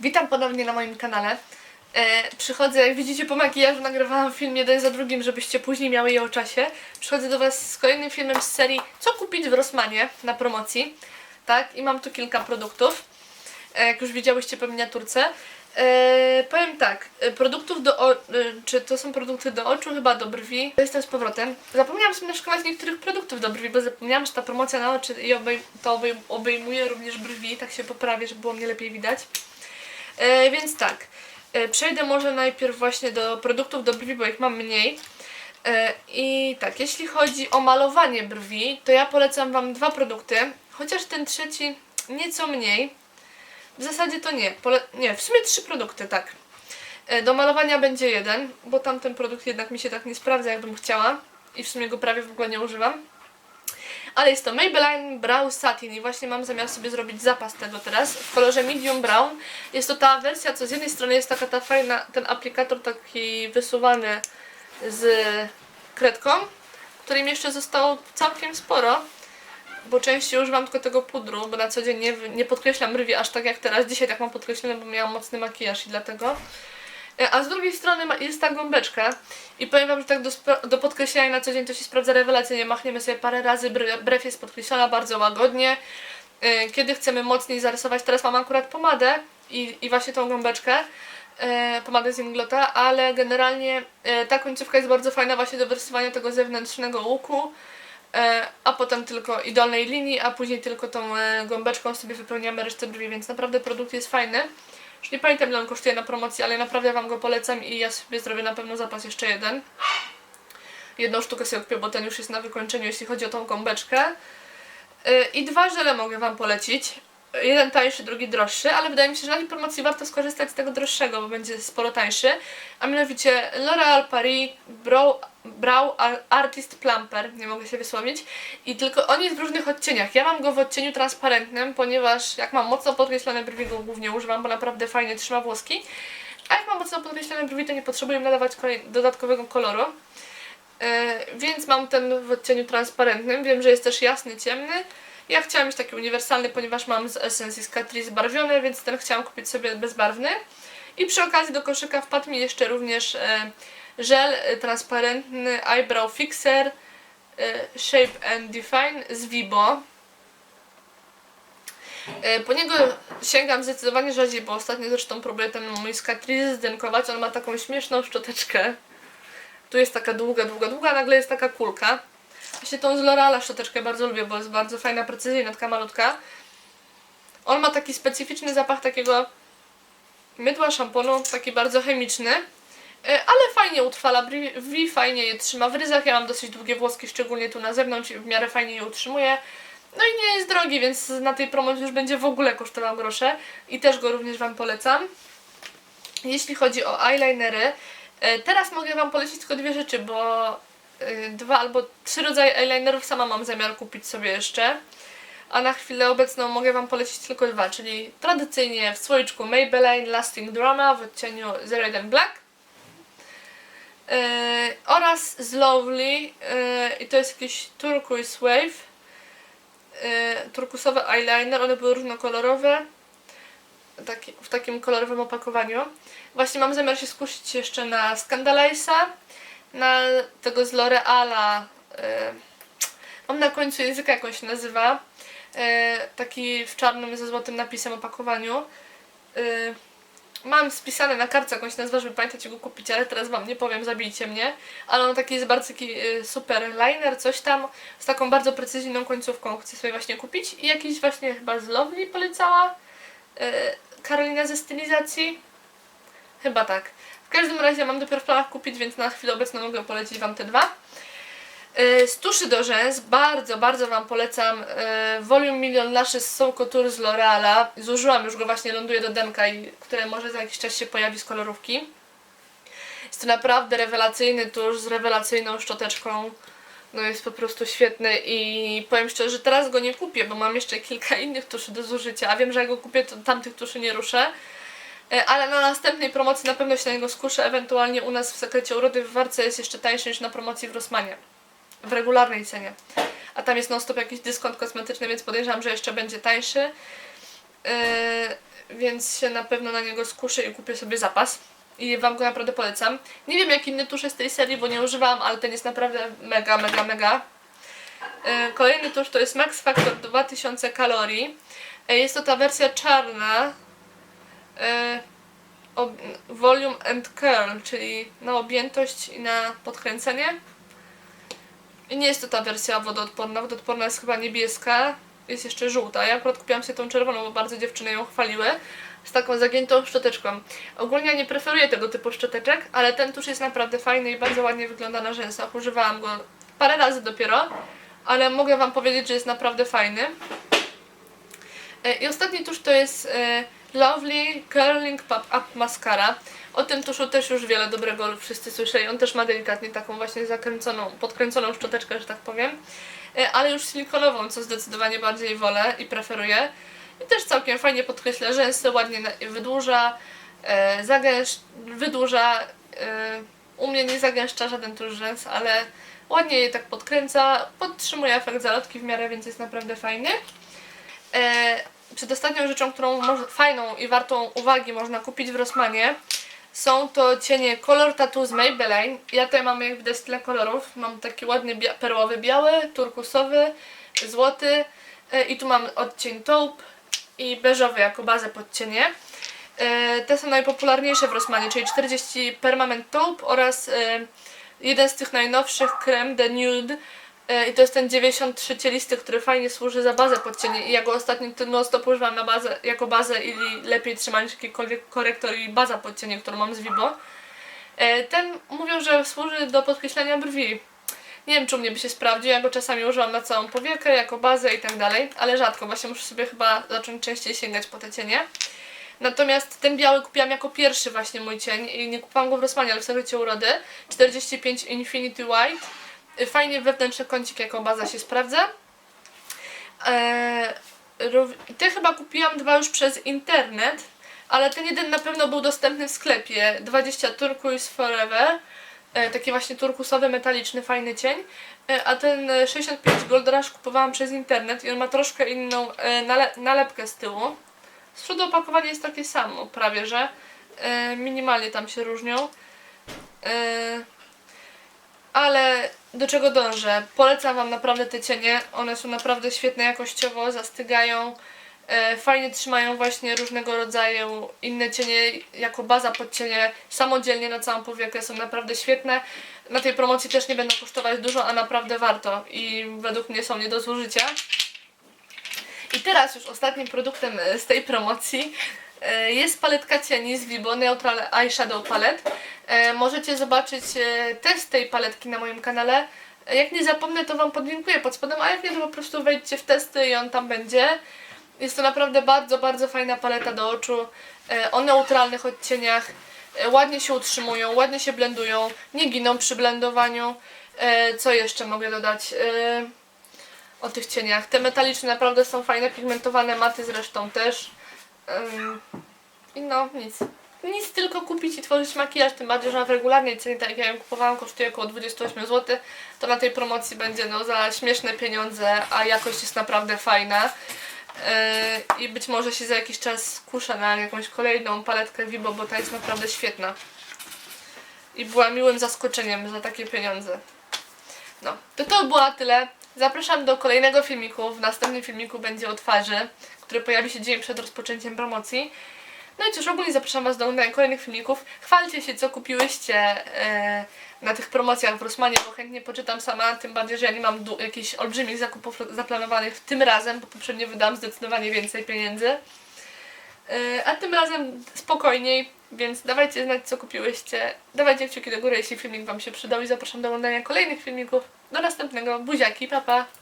Witam ponownie na moim kanale. E, przychodzę, jak widzicie po makijażu nagrywałam film jeden za drugim, żebyście później miały je o czasie. Przychodzę do Was z kolejnym filmem z serii Co kupić w Rossmanie na promocji. Tak, i mam tu kilka produktów. E, jak już widziałyście po miniaturce. E, powiem tak, e, produktów do o- e, czy to są produkty do oczu, chyba do brwi. Jestem z powrotem. Zapomniałam sobie naszkować niektórych produktów do brwi, bo zapomniałam, że ta promocja na oczy i obej- to obej- obejmuje również brwi, tak się poprawię, żeby było mnie lepiej widać. E, więc tak, e, przejdę może najpierw właśnie do produktów do brwi, bo ich mam mniej. E, I tak, jeśli chodzi o malowanie brwi, to ja polecam Wam dwa produkty, chociaż ten trzeci nieco mniej. W zasadzie to nie, pole- nie, w sumie trzy produkty, tak. E, Do malowania będzie jeden, bo tamten produkt jednak mi się tak nie sprawdza, jakbym chciała. I w sumie go prawie w ogóle nie używam. Ale jest to Maybelline Brow Satin i właśnie mam zamiar sobie zrobić zapas tego teraz w kolorze medium brown. Jest to ta wersja, co z jednej strony jest taka ta fajna, ten aplikator taki wysuwany z kredką, którym jeszcze zostało całkiem sporo, bo częściej używam tylko tego pudru, bo na co dzień nie, nie podkreślam brwi aż tak jak teraz. Dzisiaj tak mam podkreślone, bo miałam mocny makijaż i dlatego. E, A z drugiej strony jest ta gąbeczka i powiem Wam, że tak do, do podkreślania na co dzień to się sprawdza rewelacyjnie. Machniemy sobie parę razy, bre- brew jest podkreślona bardzo łagodnie. E, Kiedy chcemy mocniej zarysować, teraz mam akurat pomadę i, i właśnie tą gąbeczkę, e, pomadę z Inglota, ale generalnie ta końcówka jest bardzo fajna właśnie do wyrysowania tego zewnętrznego łuku. A potem tylko i dolnej linii, a później tylko tą gąbeczką sobie wypełniamy resztę brwi, więc naprawdę produkt jest fajny. Już nie pamiętam ile on kosztuje na promocji, ale naprawdę Wam go polecam i ja sobie zrobię na pewno zapas jeszcze jeden. Jedną sztukę sobie kupię, bo ten już jest na wykończeniu, jeśli chodzi o tą gąbeczkę. E, I dwa żele mogę Wam polecić. Jeden tańszy, drugi droższy, ale wydaje mi się, że na tej promocji warto skorzystać z tego droższego, bo będzie sporo tańszy. A mianowicie L'Oréal Paris Brow, Brow Ar- Artist Plumper, nie mogę się wysłowić. I tylko on jest w różnych odcieniach. Ja mam go w odcieniu transparentnym, ponieważ jak mam mocno podkreślone brwi, go głównie używam, bo naprawdę fajnie trzyma włoski. A jak mam mocno podkreślone brwi, to nie potrzebuję nadawać dodatkowego koloru. E, więc mam ten w odcieniu transparentnym. Wiem, że jest też jasny, ciemny. Ja chciałam mieć taki uniwersalny, ponieważ mam z Essence i z Catrice zbarwiony, więc ten chciałam kupić sobie bezbarwny. I przy okazji do koszyka wpadł mi jeszcze również e, żel e, transparentny Eyebrow Fixer e, Shape and Define z Vibo. Po niego sięgam zdecydowanie rzadziej, bo ostatnio zresztą próbuję ten mój z Catrice zdejmować. On ma taką śmieszną szczoteczkę. Tu jest taka długa, długa, długa, nagle jest taka kulka. Właśnie tą z L'Oreala szczoteczkę bardzo lubię, bo jest bardzo fajna, precyzyjna, taka malutka. On ma taki specyficzny zapach takiego mydła, szamponu, taki bardzo chemiczny. E, Ale fajnie utrwala brwi, fajnie je trzyma w ryzach. Ja mam dosyć długie włoski, szczególnie tu na zewnątrz i w miarę fajnie je utrzymuje. No i nie jest drogi, więc na tej promocji już będzie w ogóle kosztował grosze. I też go również Wam polecam. Jeśli chodzi o eyelinery, e, teraz mogę Wam polecić tylko dwie rzeczy, bo dwa albo trzy rodzaje eyelinerów sama mam zamiar kupić sobie jeszcze. A na chwilę obecną mogę Wam polecić tylko dwa, czyli tradycyjnie w słoiczku Maybelline Lasting Drama w odcieniu 01 Black e, oraz z Lovely e, i to jest jakiś turquoise wave e, turkusowy eyeliner, one były różnokolorowe taki, w takim kolorowym opakowaniu. Właśnie mam zamiar się skusić jeszcze na Scandalize'a, na tego z L'Oreala. E, mam na końcu języka, jak się nazywa. E, taki w czarnym ze złotym napisem opakowaniu. E, mam spisane na kartce, jak on się nazywa, żeby pamiętać go kupić, ale teraz wam nie powiem, zabijcie mnie. Ale on taki jest bardzo taki e, super liner, coś tam, z taką bardzo precyzyjną końcówką chcę sobie właśnie kupić. I jakiś właśnie chyba z Lovely polecała. E, Karolina ze stylizacji. Chyba tak. W każdym razie mam dopiero w planach kupić, więc na chwilę obecną mogę polecić Wam te dwa. E, Z tuszy do rzęs bardzo, bardzo Wam polecam e, Volume Million Lashes Soul Couture z L'Oreala. Zużyłam już go właśnie, ląduje do demka, i, które może za jakiś czas się pojawi z kolorówki. Jest to naprawdę rewelacyjny tusz z rewelacyjną szczoteczką. No jest po prostu świetny i powiem szczerze, że teraz go nie kupię, bo mam jeszcze kilka innych tuszy do zużycia, a wiem, że jak go kupię, to tamtych tuszy nie ruszę. E, Ale na następnej promocji na pewno się na niego skuszę, ewentualnie u nas w Sekrecie Urody w Warce jest jeszcze tańszy niż na promocji w Rossmanie. W regularnej cenie. A tam jest non stop jakiś dyskont kosmetyczny, więc podejrzewam, że jeszcze będzie tańszy. E, więc się na pewno na niego skuszę i kupię sobie zapas. I Wam go naprawdę polecam. Nie wiem jak inny tusz jest z tej serii, bo nie używałam, ale ten jest naprawdę mega, mega, mega. E, Kolejny tusz to jest Max Factor 2000 kalorii. E, Jest to ta wersja czarna. E, Volume and Curl, czyli na objętość i na podkręcenie. I nie jest to ta wersja wodoodporna. Wodoodporna jest chyba niebieska. Jest jeszcze żółta. Ja akurat kupiłam sobie tą czerwoną, bo bardzo dziewczyny ją chwaliły. Z taką zagiętą szczoteczką. Ogólnie nie preferuję tego typu szczoteczek, ale ten tusz jest naprawdę fajny i bardzo ładnie wygląda na rzęsach. Używałam go parę razy dopiero, ale mogę Wam powiedzieć, że jest naprawdę fajny. E, I ostatni tusz to jest e, Lovely Curling Pop-Up Mascara. O tym tuszu też już wiele dobrego wszyscy słyszeli. On też ma delikatnie taką właśnie zakręconą, podkręconą szczoteczkę, że tak powiem. E, Ale już silikonową, co zdecydowanie bardziej wolę i preferuję. I też całkiem fajnie podkreśla rzęsy, ładnie wydłuża, e, zagęsz, wydłuża. E, u mnie nie zagęszcza żaden tusz rzęs, ale ładnie je tak podkręca, podtrzymuje efekt zalotki w miarę, więc jest naprawdę fajny. E, przedostatnią rzeczą, którą moż- fajną i wartą uwagi można kupić w Rossmanie są to cienie Color Tattoo z Maybelline. Ja tutaj mam jak widać tyle kolorów. Mam taki ładny bia- perłowy biały, turkusowy, złoty e, i tu mam odcień taupe i beżowy jako bazę pod cienie. E, te są najpopularniejsze w Rossmanie, czyli 40 Permanent Taupe oraz jeden z tych najnowszych krem The Nude I to jest ten 93 cielisty, który fajnie służy za bazę pod cienie i ja go ostatnio non stop używam na bazę, jako bazę i lepiej trzyma niż jakikolwiek korektor i baza pod cienie, którą mam z Vibo. E, Ten mówią, że służy do podkreślania brwi. Nie wiem, czy u mnie by się sprawdził, ja go czasami używam na całą powiekę, jako bazę i tak dalej, ale rzadko, właśnie muszę sobie chyba zacząć częściej sięgać po te cienie. Natomiast ten biały kupiłam jako pierwszy właśnie mój cień i nie kupiłam go w Rossmanie, ale w sekrecie urody. 45 Infinity White. Fajnie wewnętrzny kącik jako baza się sprawdza. Ty chyba kupiłam dwa już przez internet, ale ten jeden na pewno był dostępny w sklepie. 20 Turquoise Forever. E, taki właśnie turkusowy, metaliczny, fajny cień. E, a ten e, 65 Gold Rush kupowałam przez internet i on ma troszkę inną e, nale nalepkę z tyłu. Z przodu opakowanie jest takie samo, prawie że. Minimalnie tam się różnią. E, ale do czego dążę? Polecam Wam naprawdę te cienie. One są naprawdę świetne jakościowo, zastygają. E, fajnie trzymają właśnie różnego rodzaju inne cienie jako baza pod cienie samodzielnie na całą powiekę. Są naprawdę świetne. Na tej promocji też nie będą kosztować dużo, a naprawdę warto. I według mnie są nie do zużycia. I teraz już ostatnim produktem e, z tej promocji e, jest paletka cieni z Vibo Neutral Eyeshadow Palette. E, Możecie zobaczyć e, test tej paletki na moim kanale. E, Jak nie zapomnę, to Wam podlinkuję pod spodem, a jak nie, to po prostu wejdźcie w testy i on tam będzie. Jest to naprawdę bardzo, bardzo fajna paleta do oczu. O neutralnych odcieniach. Ładnie się utrzymują, ładnie się blendują, nie giną przy blendowaniu. Co jeszcze mogę dodać? O tych cieniach. Te metaliczne naprawdę są fajne, pigmentowane maty zresztą też. I no, nic. Nic, tylko kupić i tworzyć makijaż, tym bardziej, że w regularnej cenie, tak jak ja ją kupowałam, kosztuje około 28 zł, to na tej promocji będzie no za śmieszne pieniądze, a jakość jest naprawdę fajna. Yy, I być może się za jakiś czas skuszę na jakąś kolejną paletkę Vibo, bo ta jest naprawdę świetna. I była miłym zaskoczeniem za takie pieniądze. No, to to było na tyle. Zapraszam do kolejnego filmiku. W następnym filmiku będzie o twarzy, który pojawi się dzień przed rozpoczęciem promocji. No i cóż, ogólnie zapraszam Was do oglądania kolejnych filmików. Chwalcie się, co kupiłyście e, na tych promocjach w Rosmanie, bo chętnie poczytam sama, tym bardziej, że ja nie mam jakichś olbrzymich zakupów zaplanowanych tym razem, bo poprzednio wydałam zdecydowanie więcej pieniędzy. E, a tym razem spokojniej, więc dawajcie znać, co kupiłyście. Dawajcie kciuki do góry, jeśli filmik Wam się przydał i zapraszam do oglądania kolejnych filmików. Do następnego. Buziaki, papa! Pa.